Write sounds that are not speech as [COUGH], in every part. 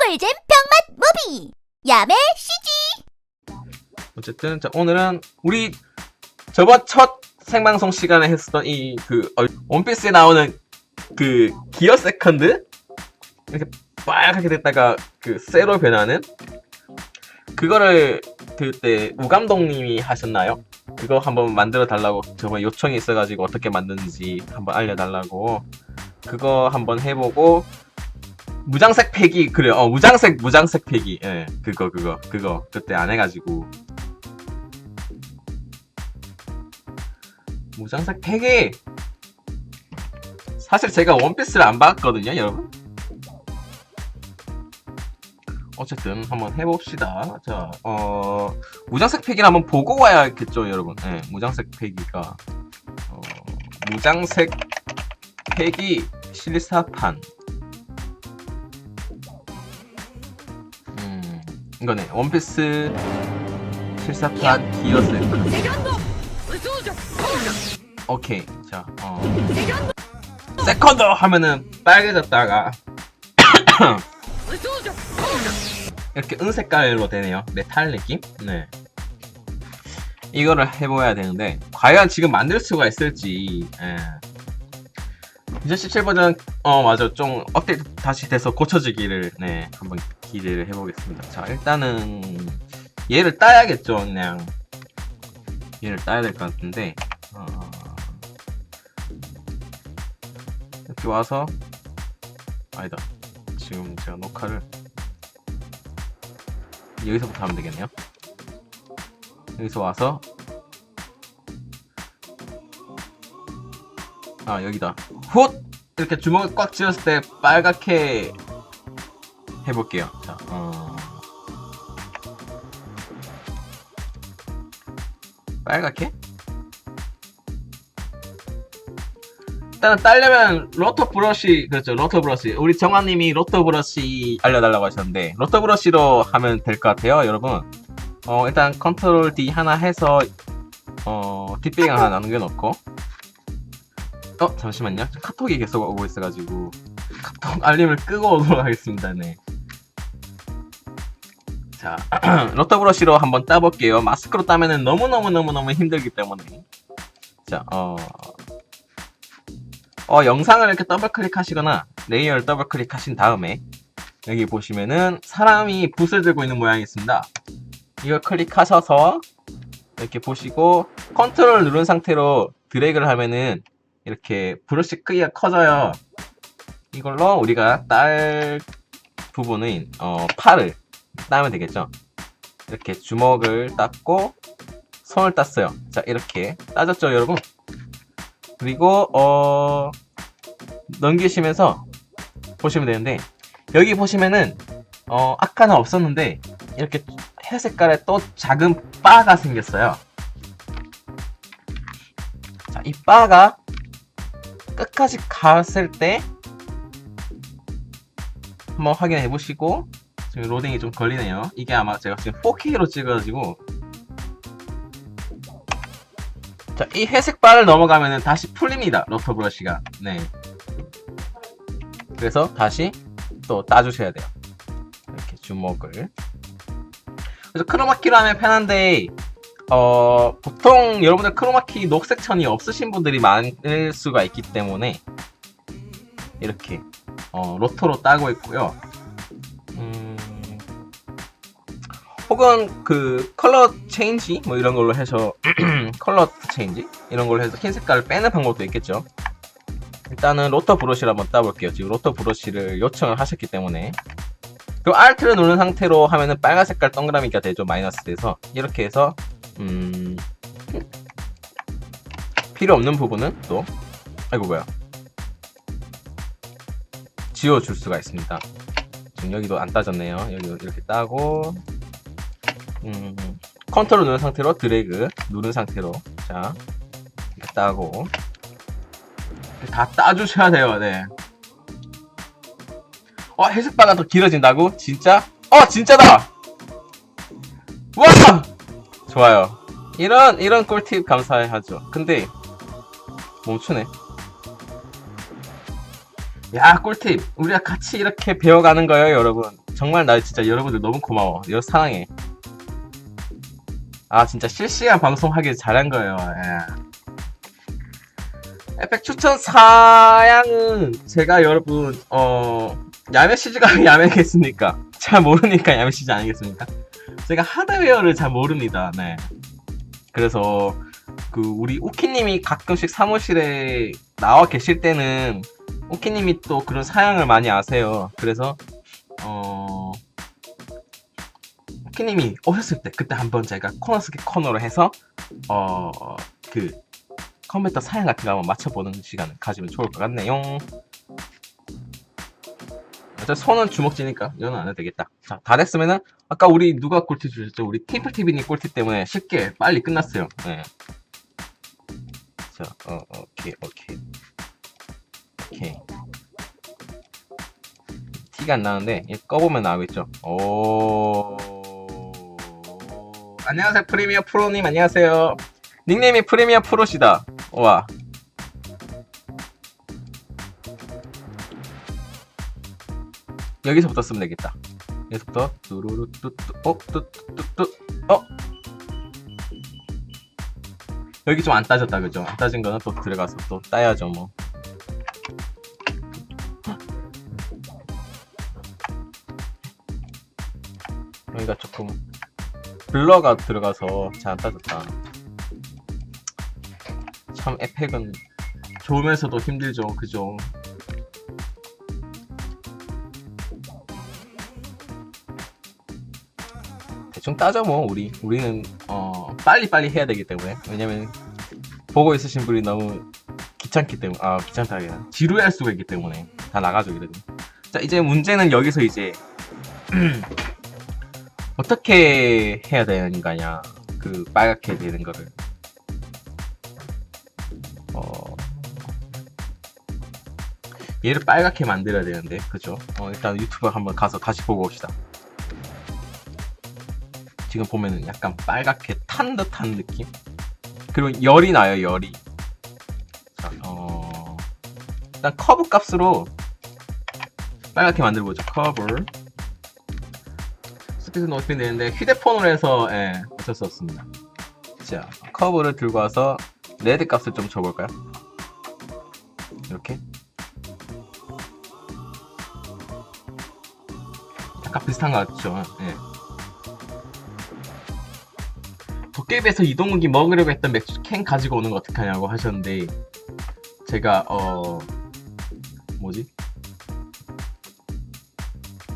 꿀잼 병맛 무비. 야매 CG 어쨌든 자, 오늘은 우리 저번 첫 생방송 시간에 했었던 이 그 원피스에 나오는 그 기어 세컨드? 이렇게 빨갛게 됐다가 그 쇠로 변하는? 그거를 그때 우감독님이 하셨나요? 그거 한번 만들어 달라고 저번에 요청이 있어가지고 어떻게 만드는지 한번 알려달라고. 그거 한번 해보고 무장색 패기 그래요. 어 무장색 무장색 패기. 예 그거 그거 그거 그때 안 해가지고. 무장색 패기! 사실 제가 원피스를 안 봤거든요 여러분. 어쨌든 한번 해봅시다. 자 어 무장색 패기를 한번 보고 와야겠죠 여러분. 예 무장색 패기가. 어, 무장색 패기 실사판 이거네 원피스 748 디어스 오케이 자 어. 세컨드 하면은 빨개졌다가 [COUGHS] 이렇게 은색깔로 되네요 메탈 느낌? 네 이거를 해보야 되는데 과연 지금 만들 수가 있을지 에. 2017 버전 어 맞아. 좀 업데이트 다시 돼서 고쳐지기를 네 한번 기대를 해보겠습니다. 자 일단은 얘를 따야겠죠 그냥. 얘를 따야 될 것 같은데 어, 이렇게 와서 아니다. 지금 제가 녹화를 여기서부터 하면 되겠네요. 여기서 와서 아 여기다. 훗! 이렇게 주먹을 꽉 쥐었을 때 빨갛게 해볼게요. 자 어... 빨갛게? 일단은 따려면 로터 브러쉬 그렇죠. 로터 브러쉬. 우리 정화님이 로터 브러쉬 알려달라고 하셨는데 로터 브러쉬로 하면 될 것 같아요 여러분. 어 일단 컨트롤 D 하나 해서 어 뒷배경 하나 남겨놓고 어 잠시만요 카톡이 계속 오고 있어가지고 카톡 알림을 끄고 오도록 하겠습니다 네. 자 [CLEARS THROAT] 로터 브러쉬로 한번 따볼게요 마스크로 따면은 너무너무너무너무 힘들기 때문에 자어 어, 영상을 이렇게 더블 클릭하시거나 레이어를 더블 클릭하신 다음에 여기 보시면은 사람이 붓을 들고 있는 모양이 있습니다. 이걸 클릭하셔서 이렇게 보시고 컨트롤 누른 상태로 드래그를 하면은 이렇게 브러쉬 크기가 커져요. 이걸로 우리가 딸 부분인 어, 팔을 따면 되겠죠. 이렇게 주먹을 땄고 손을 땄어요. 자 이렇게 따졌죠 여러분? 그리고 어 넘기시면서 보시면 되는데 여기 보시면은 어 아까는 없었는데 이렇게 해 색깔에 또 작은 바가 생겼어요. 자, 이 바가 끝까지 갔을 때 한번 확인해 보시고 지금 로딩이 좀 걸리네요. 이게 아마 제가 지금 4K로 찍어가지고 자, 이 회색 바를 넘어가면은 다시 풀립니다. 로터 브러쉬가. 네. 그래서 다시 또 따주셔야 돼요. 이렇게 주먹을. 그래서 크로마키로 하면 편한데, 어, 보통 여러분들 크로마키 녹색 천이 없으신 분들이 많을 수가 있기 때문에, 이렇게, 어, 로터로 따고 있고요. 음, 혹은 그 컬러 체인지 뭐 이런 걸로 해서 [CLEARS THROAT] 컬러 체인지 이런 걸로 해서 흰 색깔을 빼는 방법도 있겠죠. 일단은 로터 브러쉬를 한번 따볼게요. 지금 로터 브러쉬를 요청을 하셨기 때문에 그리고 Alt를 누른 상태로 하면은 빨간 색깔 동그라미가 되죠. 마이너스 돼서 이렇게 해서 음 필요 없는 부분은 또 아이고 뭐야 지워줄 수가 있습니다. 지금 여기도 안 따졌네요. 여기 이렇게 따고 음, 컨트롤 누른 상태로 드래그 누른 상태로 자 이렇게 따고 다 따주셔야 돼요 네. 어 해석바가 더 길어진다고? 진짜? 어 진짜다! 와! 좋아요. 이런 이런 꿀팁 감사하죠. 근데 멈추네. 야 꿀팁. 우리가 같이 이렇게 배워가는 거예요 여러분. 정말 나 진짜 여러분들 너무 고마워. 여러 사랑해. 아 진짜 실시간 방송하길 잘한 거예요. 예. 에펙 추천 사양은 제가 여러분 어 야매 시즈가 [LAUGHS] 야매겠습니까 잘 모르니까 야매 시즈 아니겠습니까 제가 하드웨어를 잘 모릅니다 네 그래서 그 우리 우키님이 가끔씩 사무실에 나와 계실 때는 오키님이 또 그런 사양을 많이 아세요. 그래서 어 오키님이 오셨을 때 그때 한번 제가 코너 스키 코너로 해서 어 그 컴퓨터 사양 같은 거 한번 맞춰보는 시간을 가지면 좋을 것 같네요. 일단 손은 주먹지니까 이건 안 해도 되겠다. 자, 다 됐으면은 아까 우리 누가 꿀팁 주셨죠? 우리 팀플 TV님 꿀팁 때문에 쉽게 빨리 끝났어요. 네. 자, 어, 오케이, 오케이. 오케이. 티가 안 나는데 얘 꺼보면 나오겠죠. 오. 안녕하세요 프리미어 프로님 안녕하세요. 닉네임이 프리미어 프로시다. 와. 여기서부터 쓰면 되겠다. 여기서부터 뚜루루 뚜뚜 어 뚜뚜뚜뚜 어 여기 좀 안 따졌다 그죠? 안 따진 거는 또 들어가서 또 따야죠 뭐. 여기가 조금 블러가 들어가서 잘 안 따졌다. 참 에펙은 좋으면서도 힘들죠, 그죠? 대충 따져 뭐. 우리 우리는 어 빨리 빨리 해야 되기 때문에. 왜냐면 보고 있으신 분이 너무 귀찮기 때문에 아 귀찮다 하기는 지루할 수가 있기 때문에 다 나가죠 이래도 자 이제 문제는 여기서 이제 [CLEARS THROAT] 어떻게 해야 되는 거냐. 그 빨갛게 되는 거를. 어 얘를 빨갛게 만들어야 되는데 그죠? 어 일단 유튜브 한번 가서 다시 보고 옵시다 지금 보면은 약간 빨갛게 탄 듯한 느낌 그리고 열이 나요 열이 자, 어 일단 커브 값으로 빨갛게 만들어보죠 커브 스피드 높이면 되는데 휴대폰으로 해서 예, 어쩔 수 없습니다. 자, 커브를 들고 와서 레드 값을 좀 줘볼까요? 이렇게 약간 비슷한 것 같죠? 예. 도깨비에서 이동욱이 먹으려고 했던 맥주 캔 가지고 오는 거 어떡하냐고 하셨는데 제가 어 뭐지?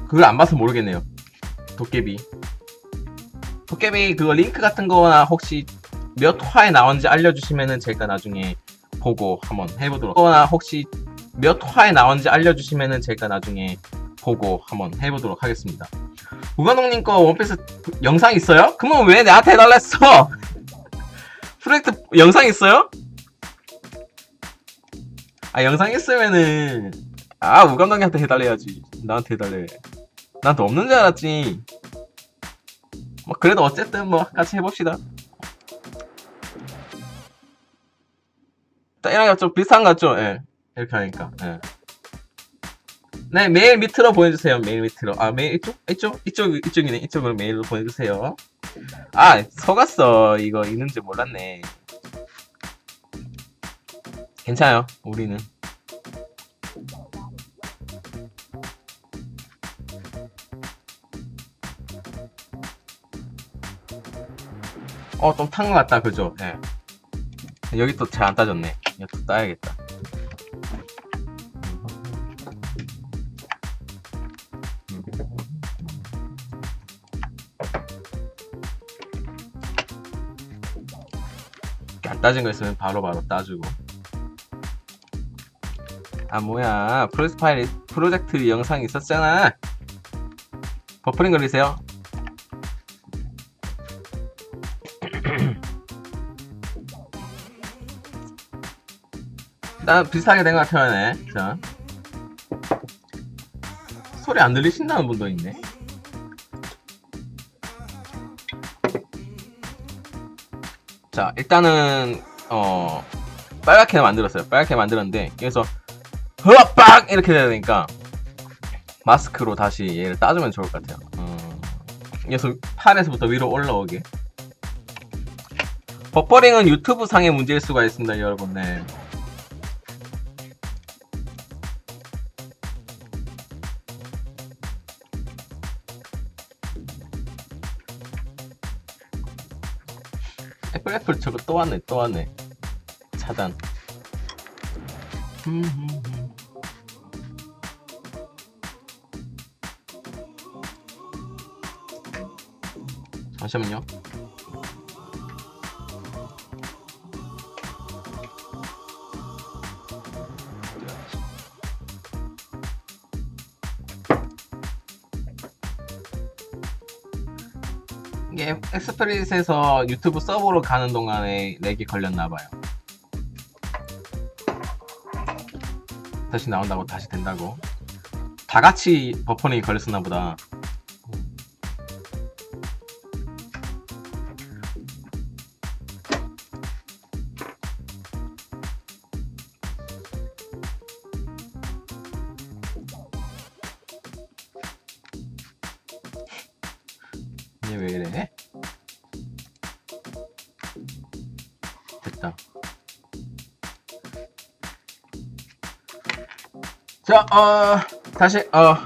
그걸 안 봐서 모르겠네요. 도깨비. 도깨비 그거 링크 같은 거나 혹시 몇 화에 나온지 알려주시면은 제가 나중에 보고 한번 해보도록. 거나 혹시 몇 화에 나온지 알려주시면은 제가 나중에 보고 한번 해보도록 하겠습니다. 우관동님 거 원피스 영상 있어요? 그러면 왜 나한테 해달랬어? [LAUGHS] 프로젝트 영상 있어요? 아 영상 있으면은 아 우감독님한테 해달래야지 나한테 해달래 나한테 없는 줄 알았지. 뭐 그래도 어쨌든 뭐 같이 해봅시다. 이랑 좀 비슷한 것 같죠? 예. 이렇게 하니까. 예. 네, 메일 밑으로 보내주세요. 메일 밑으로. 아, 메일 이쪽? 이쪽? 이쪽, 이쪽이네. 이쪽으로 메일로 보내주세요. 아, 속았어. 이거 있는지 몰랐네. 괜찮아요. 우리는. 어, 좀 탄 것 같다, 그죠? 예. 여기 또 잘 안 따졌네. 이거 또 따야겠다. 따진 거 있으면 바로 바로 따주고. 아, 뭐야. 프로젝트 파일, 프로젝트 영상 있었잖아. 버퍼링 걸리세요? [CLEARS THROAT] 나 비슷하게 된 것 같아요, 네. 자. 소리 안 들리신다는 분도 있네. 자, 일단은, 어, 빨갛게 만들었어요. 빨갛게 만들었는데, 여기서 허빡 이렇게 되니까 마스크로 다시 얘를 따주면 좋을 것 같아요. 음, 그래서 팔에서부터 위로 올라오게. 버퍼링은 유튜브 상의 문제일 수가 있습니다, 여러분. 네. 또 왔네, 또 왔네. 차단. 잠시만요. 이게 엑스프리스에서 유튜브 서버로 가는 동안에 렉이 걸렸나봐요. 다시 나온다고 다시 된다고. 다 같이 버퍼링이 걸렸었나 보다. 됐다. 자, 어, 다시, 어,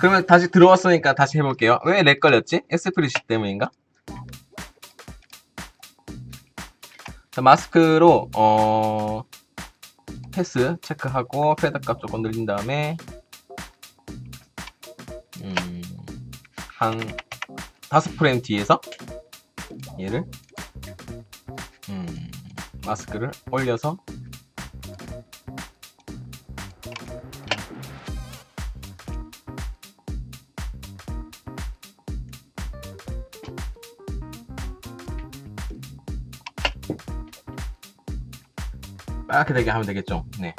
그러면 다시 들어왔으니까 다시 해볼게요. 왜 렉 걸렸지? 에스프리시 때문인가? 자, 마스크로, 어, 패스 체크하고 패드 값 조금 늘린 다음에, 음, 한, 다섯 프레임 뒤에서 얘를 음, 마스크를 올려서 빨갛게 되게 하면 되겠죠. 네.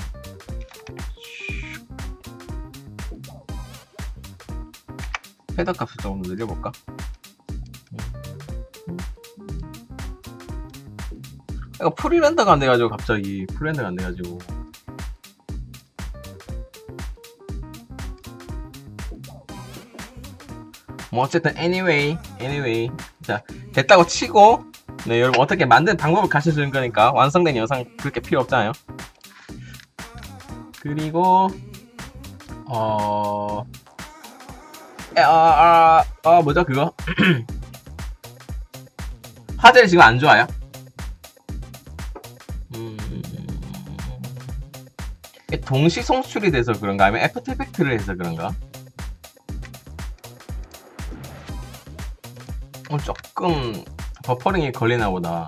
패드 값을 조금 늘려볼까? 약간 프리랜더가 안 돼가지고 갑자기 프리랜더가 안 돼가지고. 뭐 어쨌든 anyway anyway. 자 됐다고 치고. 네 여러분 어떻게 만든 방법을 가르쳐 주는 거니까 완성된 영상 그렇게 필요 없잖아요. 그리고 어 아, 아, 아, 뭐죠 그거? [CLEARS THROAT] 화질이 지금 안 좋아요 음, 동시 송출이 돼서 그런가 아니면 애프터 이펙트를 해서 그런가? 어, 조금 버퍼링이 걸리나 보다.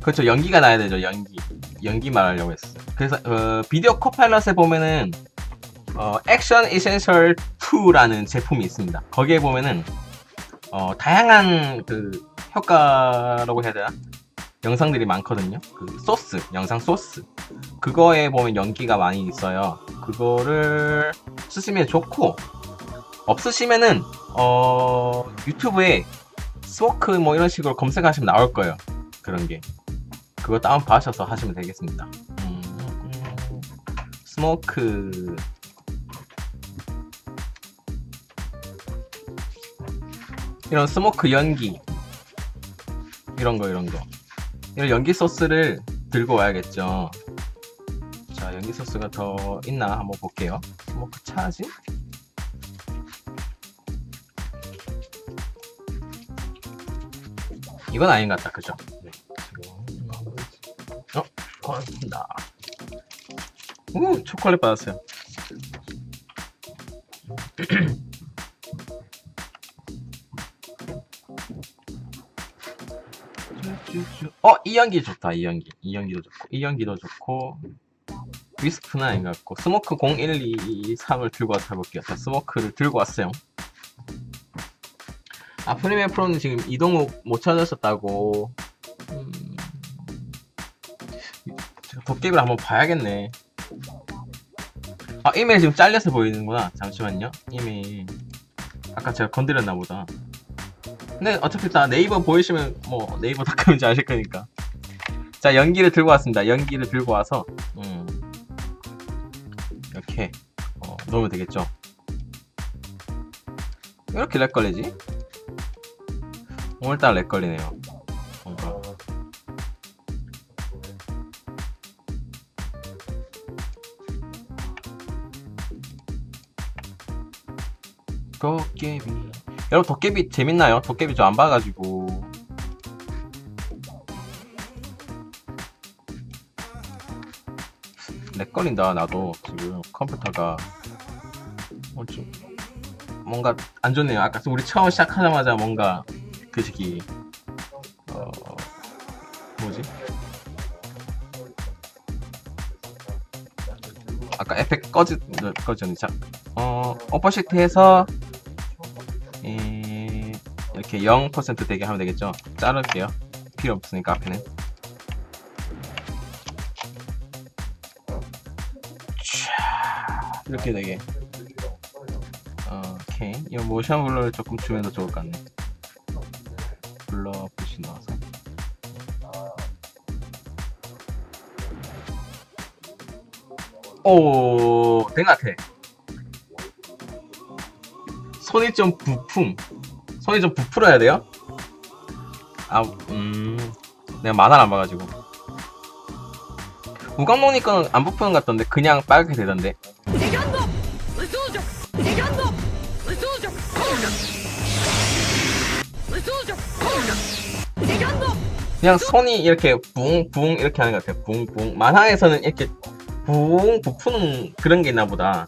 그렇죠. 연기가 나야 되죠. 연기. 연기 말하려고 했어. 그래서 어, 비디오 코파일럿에 보면은 어, 액션 이센셜 2라는 제품이 있습니다. 거기에 보면은 어, 다양한 그 효과라고 해야 되나? 영상들이 많거든요. 그 소스, 영상 소스. 그거에 보면 연기가 많이 있어요. 그거를 쓰시면 좋고, 없으시면은, 어, 유튜브에 스모크 뭐 이런 식으로 검색하시면 나올 거예요. 그런 게. 그거 다운받으셔서 하시면 되겠습니다. 음, 음, 스모크. 이런 스모크 연기. 이런 거, 이런 거. 이런 연기 소스를 들고 와야겠죠. 자, 연기 소스가 더 있나 한번 볼게요. 스모크 차지? 이건 아닌 것 같다, 그죠? 네. 어, 고맙습니다. 오, 초콜릿 받았어요. [CLEARS THROAT] 어, 이 연기 좋다, 이 연기. 이 연기도 좋고, 이 연기도 좋고. 위스프는 아닌 것 같고. 스모크 0123을 들고 와서 해볼게요. 자, 스모크를 들고 왔어요. 아, 프리미어 프로는 지금 이동욱 못 찾으셨다고. 음... 도깨비를 한번 봐야겠네. 아, 이메일 지금 잘려서 보이는구나. 잠시만요. 이메일. 아까 제가 건드렸나 보다. 근데 어차피 다 네이버 보이시면 뭐 네이버 닷컴인지 아실 거니까. 자 연기를 들고 왔습니다. 연기를 들고 와서 음. 이렇게 어, 넣으면 되겠죠. 왜 이렇게 렉 걸리지? 오늘따라 렉 걸리네요. 뭔가. 도깨비. 여러분 도깨비 재밌나요? 도깨비 저 안 봐가지고. 렉 걸린다 나도 지금 컴퓨터가 어, 좀 뭔가 안 좋네요. 아까 우리 처음 시작하자마자 뭔가 그 시기 어 뭐지? 아까 에펙 꺼지 꺼졌니? 자, 어 오퍼시트해서 이, 이렇게 0% 되게 하면 되겠죠? 자를게요. 필요 없으니까 앞에는. 촤, 이렇게 되게. 어, 오케이. 이 모션 블러를 조금 주면 더 좋을 것 같네. 블러 붓이 넣어서. 오, 된것 같아. 손이 좀 부품. 손이 좀 부풀어야 돼요? 아, 음. 내가 만화를 안 봐가지고. 우강몽니 거는 안 부푸는 것 같던데, 그냥 빨갛게 되던데. 그냥 손이 이렇게 붕붕 이렇게 하는 것 같아요. 붕붕. 만화에서는 이렇게 붕 부푸는 그런 게 있나 보다.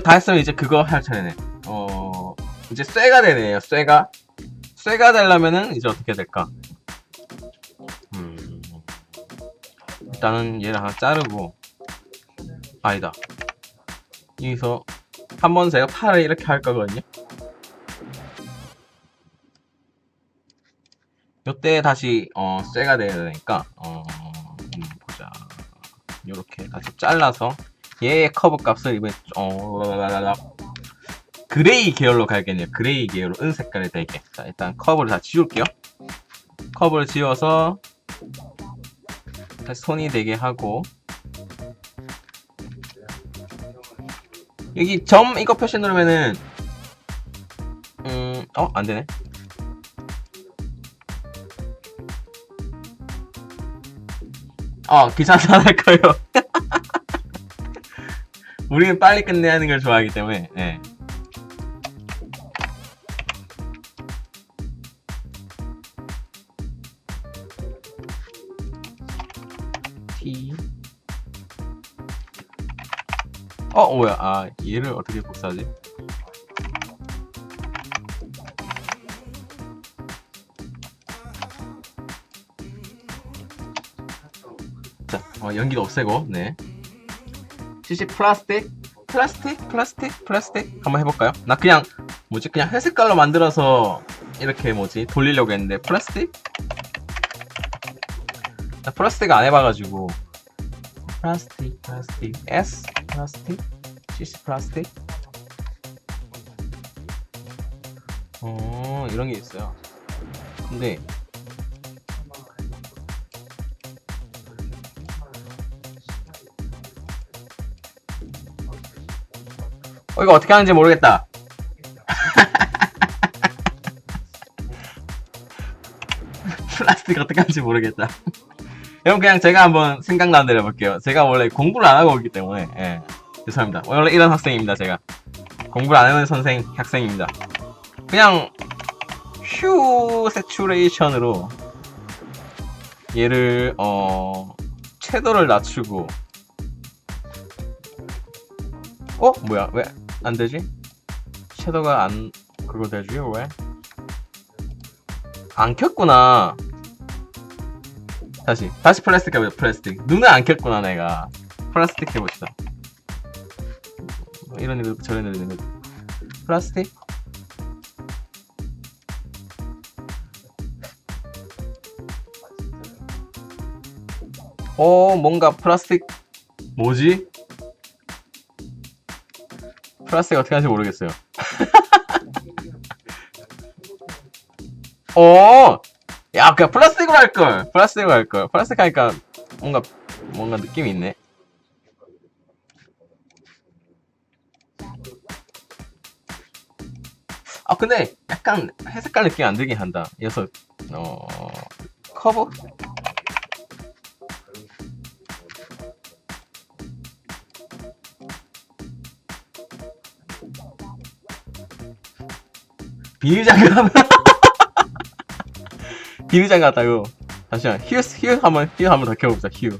다 했으면 이제 그거 할 차례네. 어 이제 쇠가 되네요. 쇠가 쇠가 되려면은 이제 어떻게 될까? 음. 일단은 얘를 하나 자르고 아니다 여기서 한 번 제가 팔을 이렇게 할 거거든요 요때 다시 어 쇠가 되니까 어 음, 보자 요렇게 다시 잘라서 얘의 커브 값을 이번에 어. 그레이 계열로 가야겠네요 그레이 계열로 은색깔이 되게 자 일단 커브를 다 지울게요 커브를 지워서 다시 손이 되게 하고 여기 점 이거 표시 누르면은 음, 어? 안 되네. 어, 할 거예요. 우리는 빨리 끝내야 하는 걸 좋아하기 때문에, 예. T. 어, 뭐야. 아, 얘를 어떻게 복사하지? 자, 어, 연기도 없애고, 네. CC 플라스틱? 플라스틱? 플라스틱? 플라스틱? 한번 해볼까요? 나 그냥, 뭐지? 그냥 회색깔로 만들어서, 이렇게 뭐지? 돌리려고 했는데, 플라스틱? 나 플라스틱 안 해봐가지고. 플라스틱, 플라스틱, S, 플라스틱, CC 플라스틱. 어, 이런 게 있어요. 근데, 어, 이거 어떻게 하는지 모르겠다. [LAUGHS] 플라스틱 어떻게 하는지 모르겠다. 여러분 그냥 제가 한번 생각나는 대로 해볼게요. 제가 원래 공부를 안 하고 있기 때문에 예, 죄송합니다. 원래 이런 학생입니다. 제가 공부를 안 하는 선생 학생입니다. 그냥 휴 세츄레이션으로 얘를 어 채도를 낮추고 어 뭐야 왜 안 되지? 섀도가 안 그거 되지 왜? 안 켰구나. 다시 다시 플라스틱 해보자 플라스틱 눈을 안 켰구나 내가 플라스틱 해봅시다 뭐 이런 애들 저런 애들 플라스틱 어 뭔가 플라스틱 뭐지? 플라스틱 어떻게 하는지 모르겠어요. [LAUGHS] 어! 야, 그냥 플라스틱으로 할걸! 플라스틱으로 할걸. 플라스틱 하니까 뭔가, 뭔가 느낌이 있네. 아, 근데 약간 회색깔 느낌이 안 들긴 한다. 이어서, 어, 커버? 비닐장갑 [LAUGHS] 비닐장갑 같다고. 잠시만 휴 휴 한번 휴 한번 더 켜보자 휴.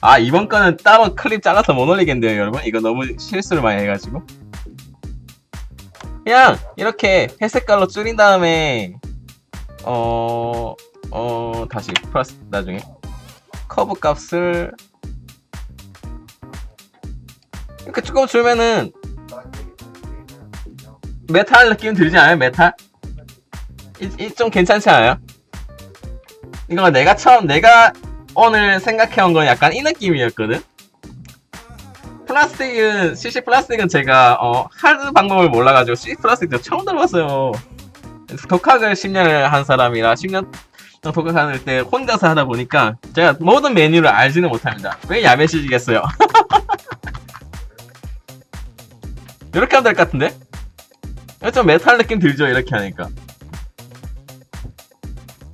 아 이번 거는 따로 클립 잘라서 못 올리겠는데요 여러분. 이거 너무 실수를 많이 해가지고. 그냥 이렇게 회색깔로 줄인 다음에 어... 어... 다시 플러스 나중에. 커브 값을 이렇게 조금 줄면은 메탈 느낌 들지 않아요 메탈? 이, 이 좀 괜찮지 않아요? 이거 내가 처음 내가 오늘 생각해온 건 약간 이 느낌이었거든. 플라스틱은 CC 플라스틱은 제가 어, 하는 방법을 몰라가지고 CC 플라스틱도 처음 들어봤어요. 독학을 10년을 한 사람이라 10년 독학할 때 혼자서 하다 보니까 제가 모든 메뉴를 알지는 못합니다. 왜 야매시지겠어요? [LAUGHS] 이렇게 하면 될 것 같은데? 좀 메탈 느낌 들죠 이렇게 하니까.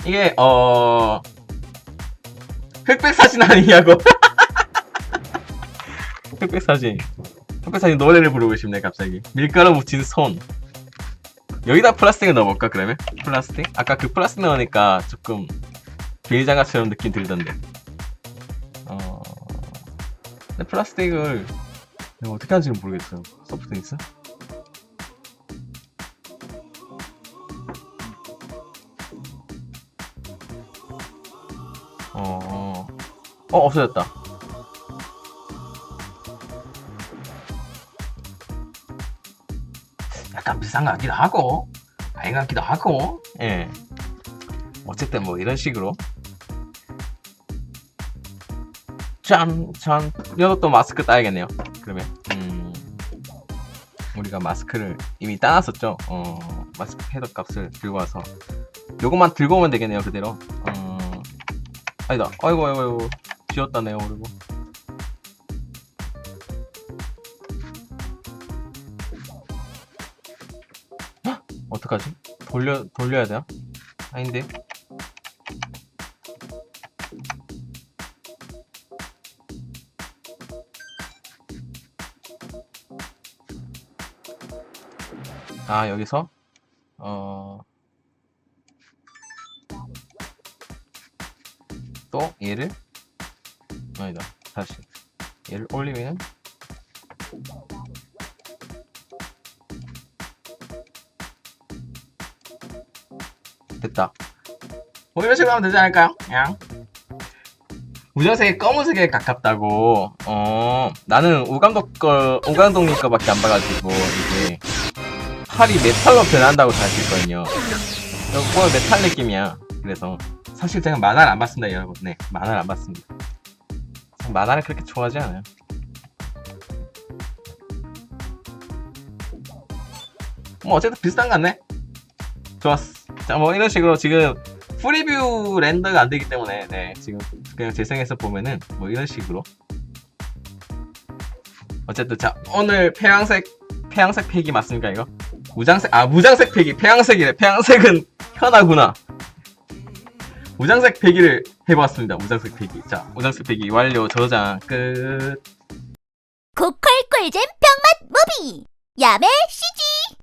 이게 어 흑백 사진 아니냐고. [LAUGHS] 흑백 사진. 흑백 사진 노래를 부르고 싶네 갑자기. 밀가루 묻힌 손. 여기다 플라스틱을 넣어볼까 그러면? 플라스틱? 아까 그 플라스틱 넣으니까 조금 비닐장갑처럼 느낌 들던데. 어. 플라스틱을 어떻게 하는지는 모르겠어요. 소프트 있어? 어. 어, 없어졌다. 약간 비싼 것 같기도 하고, 아닌 것 같기도 하고, 예. 어쨌든 뭐 이런 식으로. 짠, 짠. 이것도 마스크 따야겠네요. 그러면, 음. 우리가 마스크를 이미 따놨었죠. 어, 마스크 헤더 값을 들고 와서. 요것만 들고 오면 되겠네요, 그대로. 어, 아니다. 아이고, 아이고, 아이고. 지웠다네요, 그리고. 헉! 어떡하지? 돌려, 돌려야 돼요? 아닌데? 아, 여기서? 어, 얘를 아니다 다시 얘를 올리면 됐다. 뭐 이런 식으로 하면 되지 않을까요? 그냥 우정색이 검은색에 가깝다고. 어 나는 오감독 거 오감독님 거밖에 안 봐가지고 이게 팔이 메탈로 변한다고 잘 알고 있거든요. 이거 거의 메탈 느낌이야 그래서 사실 제가 만화를 안 봤습니다, 여러분. 네, 만화를 안 봤습니다. 만화를 그렇게 좋아하지 않아요. 뭐 어쨌든 비슷한 것 같네. 좋았어. 자, 뭐 이런 식으로 지금 프리뷰 렌더가 안 되기 때문에 네, 지금 그냥 재생해서 보면은 뭐 이런 식으로 어쨌든 자 오늘 폐양색 폐양색 팩이 맞습니까 이거? 무장색 아 무장색 팩이 폐양색이래. 폐양색은 현아구나. 무장색 배기를 해봤습니다. 무장색 배기. 자, 무장색 배기 완료. 저장 끝. 고퀄 꿀잼 병맛 무비 야매 CG